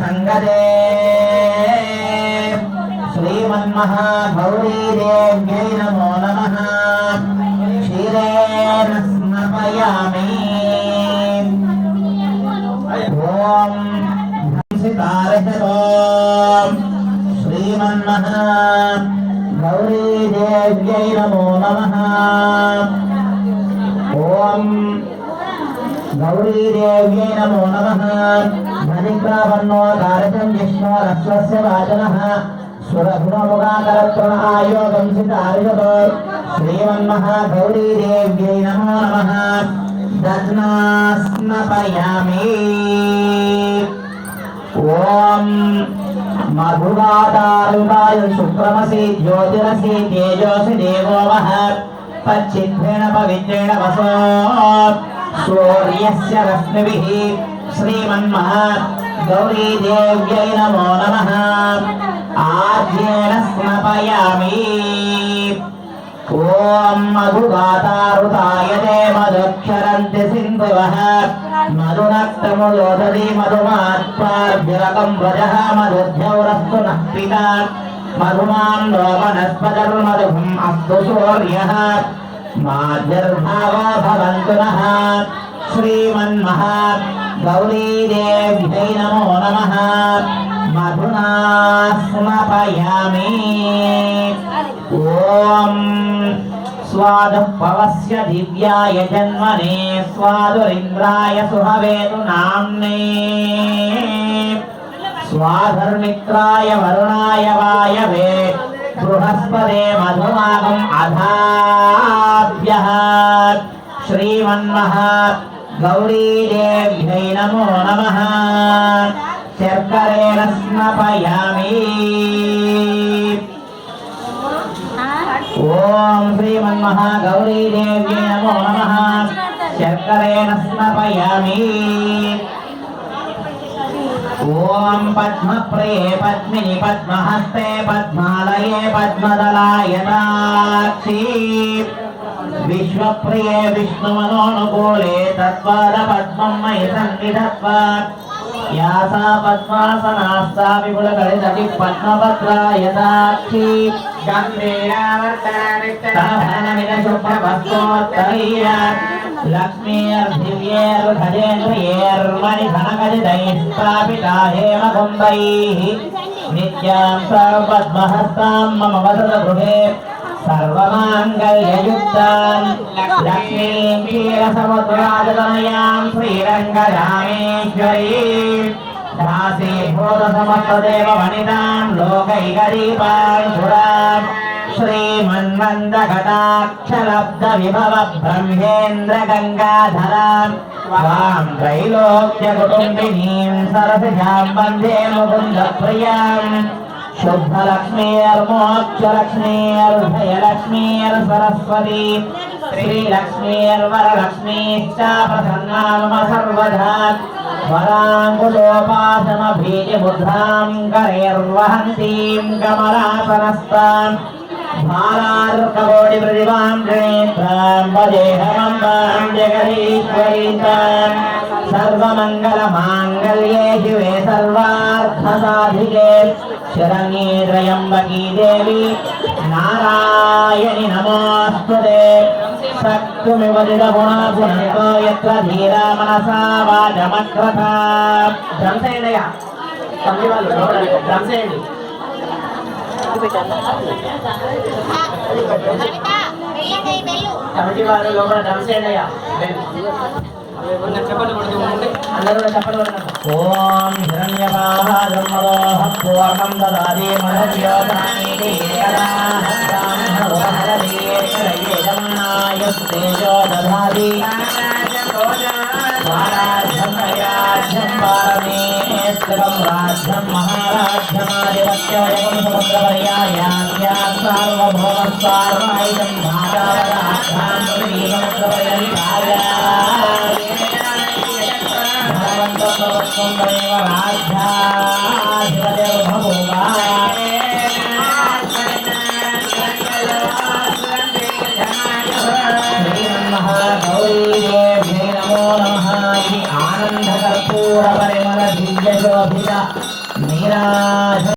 సంగదే శ్రీమన్మహాగౌరీదేవ్యై నమో నమ. క్షీరేణ స్మపయామి ఓం ఓం గౌరీదేవ్యై నమో నమః ధనికావర్ణో దారకం విష్ణోరస్వస్య వాచనః సురగుణముగాకరత్వ ఆయోగం సితారిగతో శ్రీమన్మహా గౌరీదేవ్యై నమో నమః దధ్నాస్నపయామి ఓం మధువాతారుకాయ శుక్రమసి జ్యోతిరసి తేజోసి దేవో వః పచ్చిద్రేణ పవిత్రేణ వసో సూర్యస్య రశ్మిభిः శ్రీమన్మహా గౌరీదేవ్యై నమో నమః ఆర్యేణ స్నపయామి ఓం మధుగాతారుతాయ తే మధుక్షరంతి సింధువః మధునక్తములోదరి మధుమాత్పార్జరకం వ్రజः మధుధ్యౌరస్తు నః పితా మధుమాన్లో అస్తు సూర్యः మాధ్యర్భావో భవంతు నః శ్రీమన్మహా గౌరీదేవ్యై నమో నమః మధునా స్నపయామి ఓం స్వాదు పవస్య దివ్యాయ జన్మనే స్వాదురింద్రాయ సుహవేతు నామ్నే స్వాధర్మిత్రాయ వరుణాయ వాయవే. బృహస్పదే మధుమాగం అధాభ్య. శ్రీమన్మహా గౌరీదేవ్యై నమో నమ. శర్కరేణ స్నపయామి ఓం శ్రీమన్మహా గౌరీదేవ్యై నమో నమ. శర్కరేణ స్నపయామి ఓం పద్మప్రియే పద్మిని పద్మహస్తే పద్మాలయే పద్మదలాయతాక్షి విశ్వప్రియే విష్ణుమనోనుకూలే తద్వార పద్మం మయి సన్నిధత్వ యాసా పద్మాసనాస్తా విపుల గణితటి పద్మపత్రాయతాక్షి గంభీరావర్తనమిత శుభ్రవస్తోత్తరీయ లక్ష్మీర్దివ్యేర్ఘజేంద్రియర్మణిధనగజితైः స్థాపితా హేమకుంభైः నిత్యాం మమ వసత గృహే సర్వమాంగళ్యయుక్తాం లక్ష్మీం క్షీరసముద్రాజతనయాం శ్రీరంగరామేశ్వరీం దాసీభూతసమస్తదేవ వనితాం లోకైకదీపాం పురాం శ్రీమన్మందఘటాక్షలబ్ధ విభవ బ్రహ్మేంద్ర గంగాధరాం వాం త్రైలోక్య కుటుంబినీం సరసిజాం వందే ముకుంద ప్రియాం శుద్ధలక్ష్మీర్మోక్షలక్ష్మీర్భయలక్ష్మీర్ సరస్వతి శ్రీలక్ష్మీర్వరలక్ష్మీశ్చ ప్రసన్నామ సర్వదా వరాంగులోపాసమభీతిబుద్ధాం కరైర్వహంతీం కమలాసనస్తాం భారార్కవోడి ప్రతిభాం గణేత్రాం వదేహమంబాం జగదీశ్వరీతాం సర్వమంగళమాంగళ్యే శివే సర్వార్థ సాధికే శరణ్యే త్రయంబకీ దేవి నారాయణి నమోస్తుతే సక్తుమివ గుణాగుణతో యత్ర ధీరా మనసా వాచమక్రత ధ్రంసేయండి తమ్మి వాళ్ళు ధ్రంసేయండి కమిటీ వారు లోపల డ్రమ్స్ అందరూ కూడా చెప్పండి ఓం పూర్ణం దదాది పారమేశ్వరం రాజ్యం మహారాజ్యమాధిపత్యవయం సముద్రపర్యాయాస్యా సార్వభౌమస్వార్వాయుధం భాగావరాధ్యాం శ్రీసముద్రపర్యంతాయ భగవంతోత్వం రాజ్యాధిపతి భూమా 안녕.